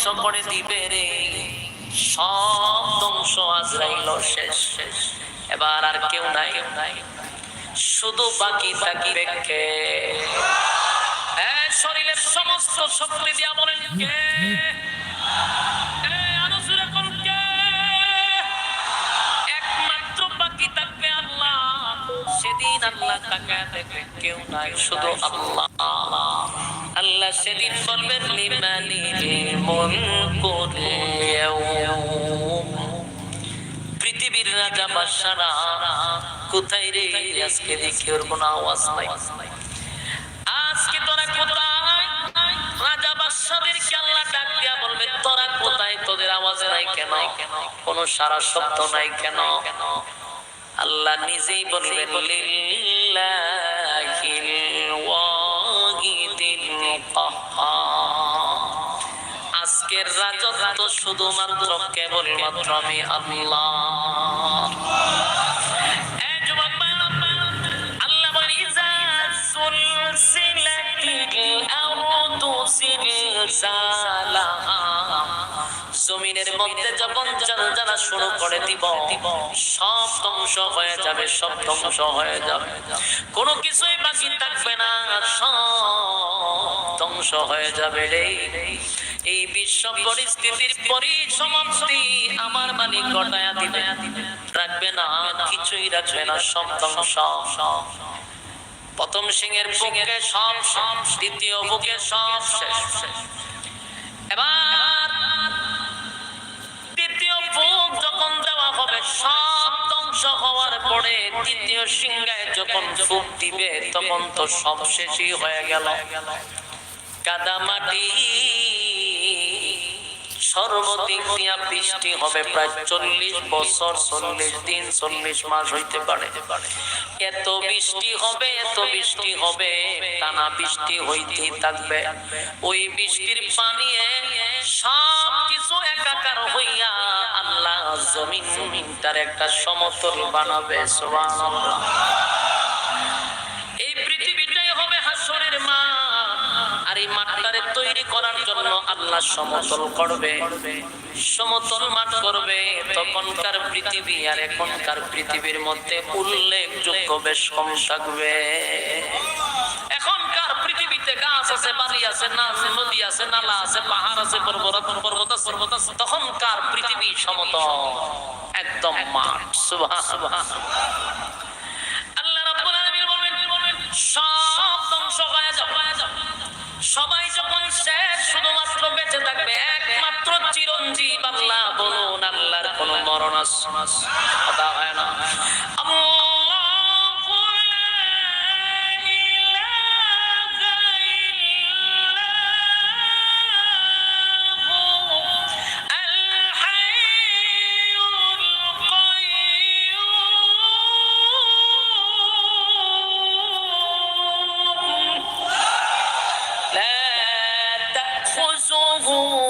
ধ্বংস করে দিবে রে। সব ধ্বংস আজরাইল শেষ। শেষ এবার আর কেউ নাই। নাই শুধু বাকি থাকবে কে? এ, শরীরের সমস্ত শক্তি দিয়া বলেন কে? একমাত্র বাকি থাকবে আল্লাহ। সেদিন আল্লাহ তাকায় দেখবে কেউ নাই শুধু আল্লাহ। আল্লাহ সেদিন বলবেন পৃথিবীর রাজা বাদশারা, কোথায় রে? আজকে দেখি ওর কোনো আওয়াজ নাই। আজকে তোরা কোথায়? রাজা বাদশাদেরকে আল্লাহ ডাক দিয়া বলবে, তোরা কোথায়? তোদের আওয়াজ নাই কেন? কোনো সারা শব্দ নাই কেন? আল্লাহ নিজেই বলবেন লিল্লাহিল কাহ্হার আজকের রাজত্ব শুধুমাত্র কেবলমাত্র আমি আল্লাহ। জমিনের মধ্যে যখন যারা শুরু করে দিব, সব ধ্বংস হয়ে যাবে, সব ধ্বংস হয়ে যাবে। কোনো ধ্বংস হয়ে যাবে রে। এই বিশ্ব পরিস্থিতির পরিসমাপ্তি আমার মালিক ঘটায়া দিবে। রাখবে না, কিছুই রাখবে না, সব ধ্বংস। প্রথম সিংহের বুকে সব সব দ্বিতীয় বুকে সব শেষ। এবার দ্বিতীয় বুক যখন দেওয়া হবে, সব ধ্বংস হওয়ার পরে দ্বিতীয় সিংহায় যখন ফুক দিবে, তখন তো সব শেষই হয়ে গেল। কাদা মাটি সর্বদিক দিয়া বৃষ্টি হবে প্রায় চল্লিশ বছর, চল্লিশ দিন, চল্লিশ মাস হইতে পারে। এত বৃষ্টি হবে, এত বৃষ্টি হবে, টানা বৃষ্টি হইতেই থাকবে। ওই বৃষ্টির পানি সব কিছু একাকার হইয়া আল্লাহ জমিন জমিনটার একটা সমতল বানাবে, সুবহানাল্লাহ। আল্লাহ সমতল করবে, সমতল মাঠ করবে, তখনকার পৃথিবী আর এখনকার পৃথিবীর মধ্যে উল্লেখযোগ্য বেশ কম থাকবে। এখনকার পৃথিবীতে গাছ আছে আছে না আছে, নদী আছে, নালা আছে, পাহাড় আছে, পর্বত পর্বত পর্বত আছে। তখনকার পৃথিবী সমতল, একদম মাঠ। সুবহান আল্লাহ সব ধ্বংস হয়ে যাবে। সবাই মরণ আছে কথা হয় না আল্লাহু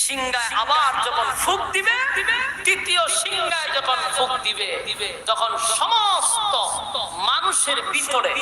সিংহায় আবার যখন ফুক দিবে তৃতীয় সিংহায় যখন ফুক দিবে তখন সমস্ত মানুষের ভিতরে